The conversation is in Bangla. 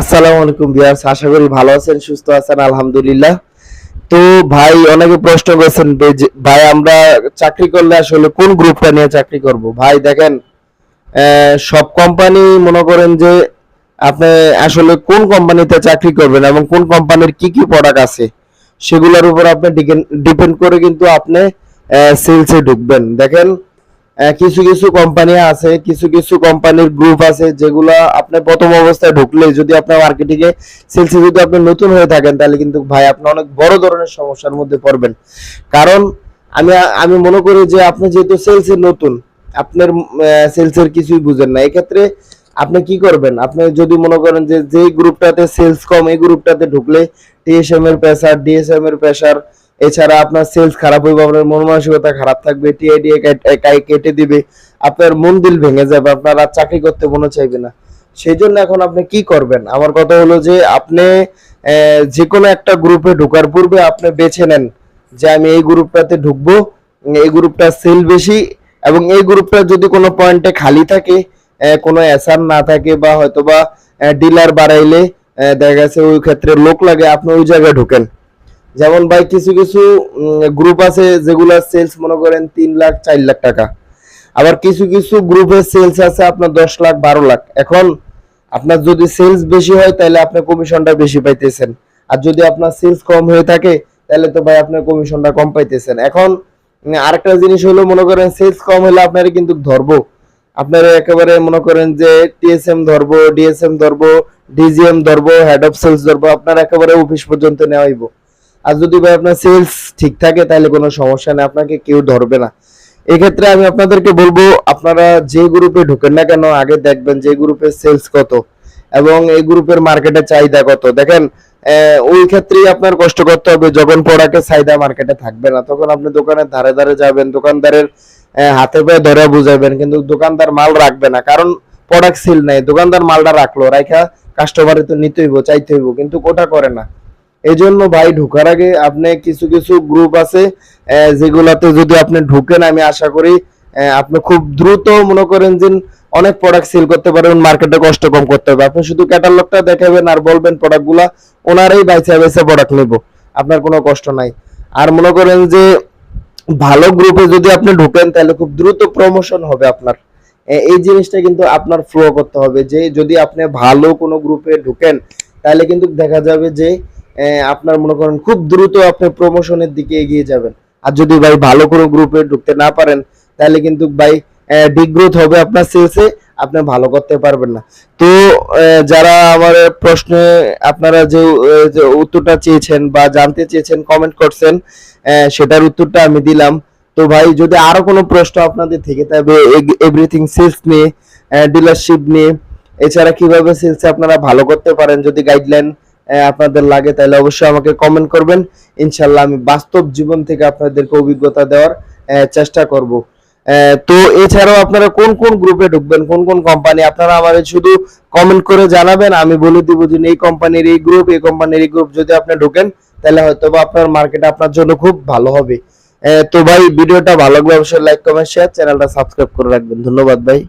আসসালামু আলাইকুম বিয়ার্স আশা করি ভালো আছেন, সুস্থ আছেন, আলহামদুলিল্লাহ। তো ভাই, অনেকে প্রশ্ন করেছেন ভাই, আমরা চাকরি করলে আসলে কোন গ্রুপটা নিয়ে চাকরি করব? ভাই, দেখেন সব কোম্পানি মনে করেন যে আপনি আসলে কোন কোম্পানিতে চাকরি করবেন এবং কোন কোম্পানির কি কি প্রোডাক্ট আছে, সেগুলোর উপর আপনি ডিপেন্ড করে কিন্তু আপনি সেলসে ঢুকবেন। দেখেন কিছু কিছু কোম্পানি আছে, কিছু কিছু কোম্পানির গ্রুপ আছে যেগুলো আপনি প্রথম অবস্থায় ঢুকলে যদি আপনার মার্কেটিং এ সেলসে যদি আপনি নতুন হয়ে থাকেন, তাহলে কিন্তু ভাই আপনি অনেক বড় ধরনের সমস্যার মধ্যে পড়বেন। কারণ আমি আমি মনে করি যে আপনি যেহেতু সেলসে নতুন, আপনার সেলসের কিছুই বুঝেন না। এক্ষেত্রে আপনি কি করবেন? আপনি যদি মনে করেন যে যে গ্রুপটাতে সেলস কম, এই গ্রুপটাতে ঢুকলে টিএসএম এর প্রেসার ডিএসএম এর প্রেসার এছাড়া আপনার সেলস খারাপ হইবে, আপনার মন মানসিকতা খারাপ থাকবে টিআইডি একাই কেটে দিবে, আপনার মন দিল ভেঙে যাবে, আপনার আর চাকরি করতে মনে চাইবে না। সেই জন্য এখন আপনি কি করবেন? আমার কথা হলো যে আপনি যে কোনো একটা গ্রুপে ঢোকার পূর্বে আপনি বেছে নেন যে আমি এই গ্রুপটাতে ঢুকবো, এই গ্রুপটা সেল বেশি এবং এই গ্রুপটা যদি কোনো পয়েন্টে খালি থাকে কোনো অ্যাসার না থাকে বা হয়তোবা ডিলার বাড়াইলে দেখা গেছে ওই ক্ষেত্রে লোক লাগে, আপনি ওই জায়গায় ঢুকেন। যেমন ভাই কিছু কিছু গ্রুপ আছে যেগুলা সেলস মনে করেন তিন লাখ, চার লাখ টাকা। আবার কিছু কিছু গ্রুপের সেলস আছে আপনার দশ লাখ, বারো লাখ। এখন আপনার যদি সেলস বেশি হয়, তাহলে আপনি কমিশনটা বেশি পাইতেছেন। আর যদি আপনার সেলস কম হয়ে থাকে, তাহলে তো ভাই আপনার কমিশনটা কম পাইতেছেন। এখন আরেকটা জিনিস হলো, মনে করেন সেলস কম হলে আপনারা কিন্তু ধরবো। আপনারা একেবারে মনে করেন যে টিএসএম ধরবো ডিএসএম ধরবো ডিজিএম ধরবো হেড অফ সেলস ধরবো, আপনার একেবারে অফিস পর্যন্ত নেওয়া হইব আর যদি ভাই আপনার সেলস ঠিক থাকে, তাহলে কোনো সমস্যা নেই, আপনাকে কেউ ধরবে না। এক্ষেত্রে আমি আপনাদেরকে বলব, আপনারা যে গ্রুপে ঢুকেন না কেন, আগে দেখবেন যে গ্রুপের সেলস কত এবং এই গ্রুপের মার্কেটে চাহিদা কত। দেখেন ওই ক্ষেত্রেই আপনার কষ্ট করতে হবে, যখন প্রোডাক্টের চাহিদা মার্কেটে থাকবে না। তখন আপনি দোকানের ধারে ধারে যাবেন, দোকানদারের হাতে পায়ে ধরে বুঝাবেন, কিন্তু দোকানদার মাল রাখবে না। কারণ প্রোডাক্ট সেল নাই, দোকানদার মালটা রাখল রাখা কাস্টমারে তো নিতে হইব চাইতে হইব কিন্তু ওটা করে না। এই জন্য ভাই, ঢোকার আগে আপনি কিছু কিছু গ্রুপ আছে যেগুলাতে যদি আপনি ঢুকেন, আমি আশা করি আপনি খুব দ্রুত মনে করেন যে অনেক প্রোডাক্ট সেল করতে পারবেন মার্কেটে কষ্ট কম করতে হবে। আপনি শুধু ক্যাটালগটা দেখাবেন আর বলবেন প্রোডাক্টগুলা ওনারাই বাইসে বাইসে প্রোডাক্ট নেব। আপনার কোনো কষ্ট নাই। আর মনে করেন যে ভালো গ্রুপে যদি আপনি ঢুকেন, তাহলে খুব দ্রুত প্রমোশন হবে আপনার। এই জিনিসটা কিন্তু আপনার ফ্লো করতে হবে যে যদি আপনি ভালো কোনো গ্রুপে ঢুকেন, তাহলে কিন্তু দেখা যাবে যে আপনার মনে করেন খুব দ্রুত আপনি প্রমোশনের দিকে এগিয়ে যাবেন। আর যদি ভাই ভালো কোনো গ্রুপে ঢুকতে না পারেন, তাহলে কিন্তু ভাই ডিগ্রোথ হবে আপনার সেলসে আপনি ভালো করতে পারবেন না। তো যারা আমার প্রশ্নে আপনারা যে উত্তরটা চেয়েছেন বা জানতে চেয়েছেন কমেন্ট করছেন সেটার উত্তরটা আমি দিলাম। তো ভাই, যদি আরও কোনো প্রশ্ন আপনাদের থেকে, তবে এভরিথিং সেলস নিয়ে ডিলারশিপ নিয়ে, এছাড়া কীভাবে সেলসে আপনারা ভালো করতে পারেন, যদি গাইডলাইন আপনাদের লাগে, তাহলে অবশ্যই আমাকে কমেন্ট করবেন। ইনশাল্লাহ আমি বাস্তব জীবন থেকে আপনাদেরকে অভিজ্ঞতা দেওয়ার চেষ্টা করব। তো এছাড়াও আপনারা কোন কোন গ্রুপে ঢুকবেন, কোন কোন কোম্পানি আপনারা আমাদের শুধু কমেন্ট করে জানাবেন, আমি বলে দিব যে, এই কোম্পানির এই গ্রুপ এই কোম্পানির এই গ্রুপ যদি আপনি ঢোকেন, তাহলে হয়তো বা আপনার মার্কেট আপনার জন্য খুব ভালো হবে। তো ভাই, ভিডিওটা ভালো লাগলে অবশ্যই লাইক কমেন্ট শেয়ার চ্যানেলটা সাবস্ক্রাইব করে রাখবেন। ধন্যবাদ ভাই।